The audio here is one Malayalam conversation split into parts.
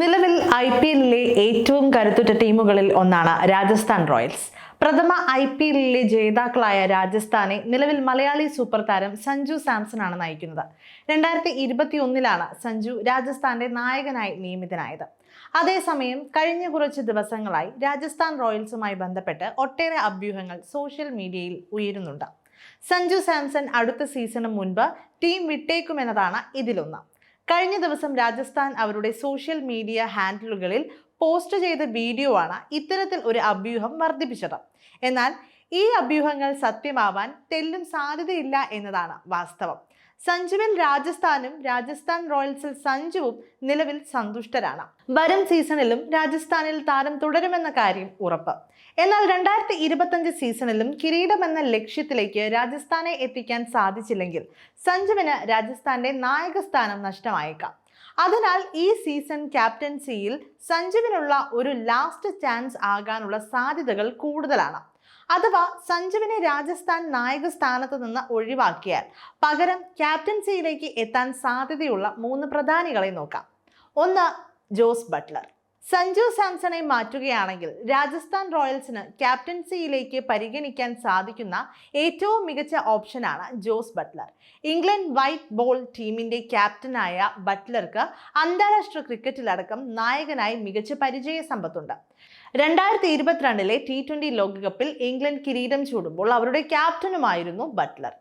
നിലവിൽ ഐ പി എല്ലിലെ ഏറ്റവും കരുത്തുറ്റ ടീമുകളിൽ ഒന്നാണ് രാജസ്ഥാൻ റോയൽസ്. പ്രഥമ ഐ പി എല്ലിലെ ജേതാക്കളായ രാജസ്ഥാനെ നിലവിൽ മലയാളി സൂപ്പർ താരം സഞ്ജു സാംസൺ ആണ് നയിക്കുന്നത്. രണ്ടായിരത്തി ഇരുപത്തി ഒന്നിലാണ് സഞ്ജു രാജസ്ഥാന്റെ നായകനായി നിയമിതനായത്. അതേസമയം കഴിഞ്ഞ കുറച്ച് ദിവസങ്ങളായി രാജസ്ഥാൻ റോയൽസുമായി ബന്ധപ്പെട്ട് ഒട്ടേറെ അഭ്യൂഹങ്ങൾ സോഷ്യൽ മീഡിയയിൽ ഉയരുന്നുണ്ട്. സഞ്ജു സാംസൺ അടുത്ത സീസണും മുൻപ് ടീം വിട്ടേക്കുമെന്നതാണ് ഇതിലൊന്ന്. കഴിഞ്ഞ ദിവസം രാജസ്ഥാൻ അവരുടെ സോഷ്യൽ മീഡിയ ഹാൻഡിലുകളിൽ പോസ്റ്റ് ചെയ്ത വീഡിയോ ആണ് ഇത്തരത്തിൽ ഒരു അഭ്യൂഹം വർദ്ധിപ്പിച്ചത്. എന്നാൽ ഈ അഭ്യൂഹങ്ങൾ സത്യമാവാൻ തെല്ലും സാധ്യതയില്ല എന്നതാണ് വാസ്തവം. സഞ്ജുവിൽ രാജസ്ഥാനും രാജസ്ഥാൻ റോയൽസിൽ സഞ്ജുവും നിലവിൽ സന്തുഷ്ടരാണ്. വരും സീസണിലും രാജസ്ഥാനിൽ താരം തുടരുമെന്ന കാര്യം ഉറപ്പ്. എന്നാൽ രണ്ടായിരത്തി ഇരുപത്തഞ്ച് സീസണിലും കിരീടമെന്ന ലക്ഷ്യത്തിലേക്ക് രാജസ്ഥാനെ എത്തിക്കാൻ സാധിച്ചില്ലെങ്കിൽ സഞ്ജുവിന് രാജസ്ഥാന്റെ നായക സ്ഥാനം നഷ്ടമായേക്കാം. അതിനാൽ ഈ സീസൺ ക്യാപ്റ്റൻസിയിൽ സഞ്ജുവിനുള്ള ഒരു ലാസ്റ്റ് ചാൻസ് ആകാനുള്ള സാധ്യതകൾ കൂടുതലാണ്. അഥവാ സഞ്ജുവിനെ രാജസ്ഥാൻ നായക സ്ഥാനത്ത് നിന്ന് ഒഴിവാക്കിയാൽ പകരം ക്യാപ്റ്റൻസിയിലേക്ക് എത്താൻ സാധ്യതയുള്ള മൂന്ന് പ്രധാനികളെ നോക്കാം. ഒന്ന് ജോസ് ബട്ട്ലർ. സഞ്ജു സാംസണെ മാറ്റുകയാണെങ്കിൽ രാജസ്ഥാൻ റോയൽസിന് ക്യാപ്റ്റൻസിയിലേക്ക് പരിഗണിക്കാൻ സാധിക്കുന്ന ഏറ്റവും മികച്ച ഓപ്ഷനാണ് Jos Buttler. England white ball ടീമിന്റെ ക്യാപ്റ്റനായ ബട്ട്ലർക്ക് അന്താരാഷ്ട്ര ക്രിക്കറ്റിലടക്കം നായകനായി മികച്ച പരിചയ സമ്പത്തുണ്ട് രണ്ടായിരത്തി ഇരുപത്തിരണ്ടിലെ ടി ട്വന്റി ലോകകപ്പിൽ ഇംഗ്ലണ്ട് കിരീടം ചൂടുമ്പോൾ അവരുടെ ക്യാപ്റ്റനുമായിരുന്നു ബട്ട്ലർ.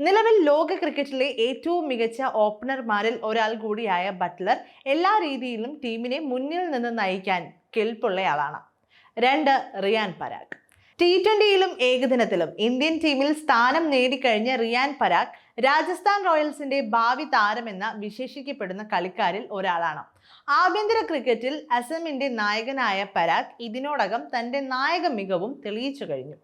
നിലവിൽ ലോക ക്രിക്കറ്റിലെ ഏറ്റവും മികച്ച ഓപ്പണർമാരിൽ ഒരാൾ കൂടിയായ ബട്ട്ലർ എല്ലാ രീതിയിലും ടീമിനെ മുന്നിൽ നിന്ന് നയിക്കാൻ കെൽപ്പുള്ളയാളാണ്. രണ്ട് റിയാൻ പരാഗ്. ടി ട്വന്റിയിലും ഏകദിനത്തിലും ഇന്ത്യൻ ടീമിൽ സ്ഥാനം നേടിക്കഴിഞ്ഞ റിയാൻ പരാഗ് രാജസ്ഥാൻ റോയൽസിന്റെ ഭാവി താരമെന്ന് വിശേഷിക്കപ്പെടുന്ന കളിക്കാരിൽ ഒരാളാണ്. ആഭ്യന്തര ക്രിക്കറ്റിൽ അസമിന്റെ നായകനായ പരാഗ് ഇതിനോടകം തന്റെ നായക മികവും തെളിയിച്ചു കഴിഞ്ഞു.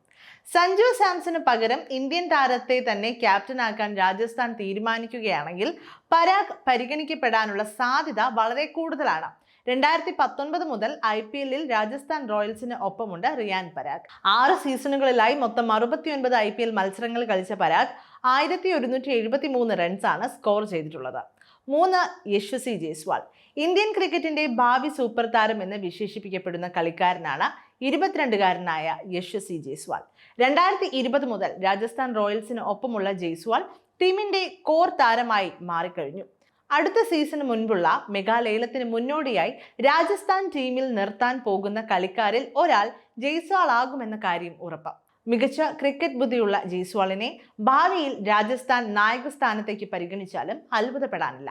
സഞ്ജു സാംസന് പകരം ഇന്ത്യൻ താരത്തെ തന്നെ ക്യാപ്റ്റനാക്കാൻ രാജസ്ഥാൻ തീരുമാനിക്കുകയാണെങ്കിൽ പരാഗ് പരിഗണിക്കപ്പെടാനുള്ള സാധ്യത വളരെ കൂടുതലാണ്. രണ്ടായിരത്തി പത്തൊൻപത് മുതൽ ഐ പി എല്ലിൽ രാജസ്ഥാൻ റോയൽസിന് ഒപ്പമുണ്ട് റിയാൻ പരാഗ്. ആറ് സീസണുകളിലായി മൊത്തം അറുപത്തിയൊൻപത് ഐ പി എൽ മത്സരങ്ങൾ കളിച്ച പരാഗ് ആയിരത്തി ഒരുന്നൂറ്റി എഴുപത്തി മൂന്ന് റൺസാണ് സ്കോർ ചെയ്തിട്ടുള്ളത്. മൂന്ന് യശസ്വി ജയ്സ്വാൾ. ഇന്ത്യൻ ക്രിക്കറ്റിന്റെ ഭാവി സൂപ്പർ താരം എന്ന് വിശേഷിപ്പിക്കപ്പെടുന്ന കളിക്കാരനാണ് ഇരുപത്തിരണ്ടുകാരനായ യശസ്വി ജയ്സ്വാൾ. രണ്ടായിരത്തി ഇരുപത് മുതൽ രാജസ്ഥാൻ റോയൽസിന് ഒപ്പമുള്ള ജയ്സ്വാൾ ടീമിന്റെ കോർ താരമായി മാറിക്കഴിഞ്ഞു. അടുത്ത സീസണ് മുൻപുള്ള മെഗാലേലത്തിന് മുന്നോടിയായി രാജസ്ഥാൻ ടീമിൽ നിർത്താൻ പോകുന്ന കളിക്കാരിൽ ഒരാൾ ജയ്സ്വാൾ ആകുമെന്ന കാര്യം ഉറപ്പ് മികച്ച ക്രിക്കറ്റ് ബുദ്ധിയുള്ള ജയ്സ്വാളിനെ ഭാവിയിൽ രാജസ്ഥാൻ നായക സ്ഥാനത്തേക്ക് പരിഗണിച്ചാലും അത്ഭുതപ്പെടാനില്ല.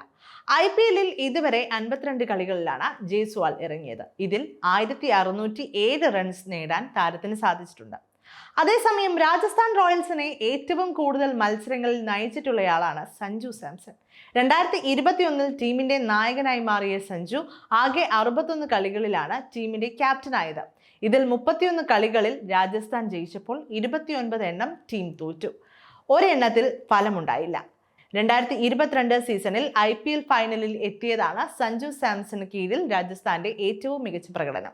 ഐ പി എല്ലിൽ ഇതുവരെ അൻപത്തിരണ്ട് കളികളിലാണ് ജയ്സ്വാൾ ഇറങ്ങിയത്. ഇതിൽ ആയിരത്തി റൺസ് നേടാൻ താരത്തിന് സാധിച്ചിട്ടുണ്ട്. അതേസമയം രാജസ്ഥാൻ റോയൽസിനെ ഏറ്റവും കൂടുതൽ മത്സരങ്ങളിൽ നയിച്ചിട്ടുള്ളയാളാണ് സഞ്ജു സാംസൺ. രണ്ടായിരത്തി ഇരുപത്തിയൊന്നിൽ ടീമിന്റെ നായകനായി മാറിയ സഞ്ജു ആകെ അറുപത്തൊന്ന് കളികളിലാണ് ടീമിന്റെ ക്യാപ്റ്റനായത്. ഇതിൽ മുപ്പത്തിയൊന്ന് കളികളിൽ രാജസ്ഥാൻ ജയിച്ചപ്പോൾ ഇരുപത്തിയൊൻപത് എണ്ണം ടീം തോറ്റു. ഒരെണ്ണത്തിൽ ഫലമുണ്ടായില്ല. രണ്ടായിരത്തി ഇരുപത്തിരണ്ട് സീസണിൽ ഐ പി എൽ ഫൈനലിൽ എത്തിയതാണ് സഞ്ജു സാംസണ് കീഴിൽ രാജസ്ഥാന്റെ ഏറ്റവും മികച്ച പ്രകടനം.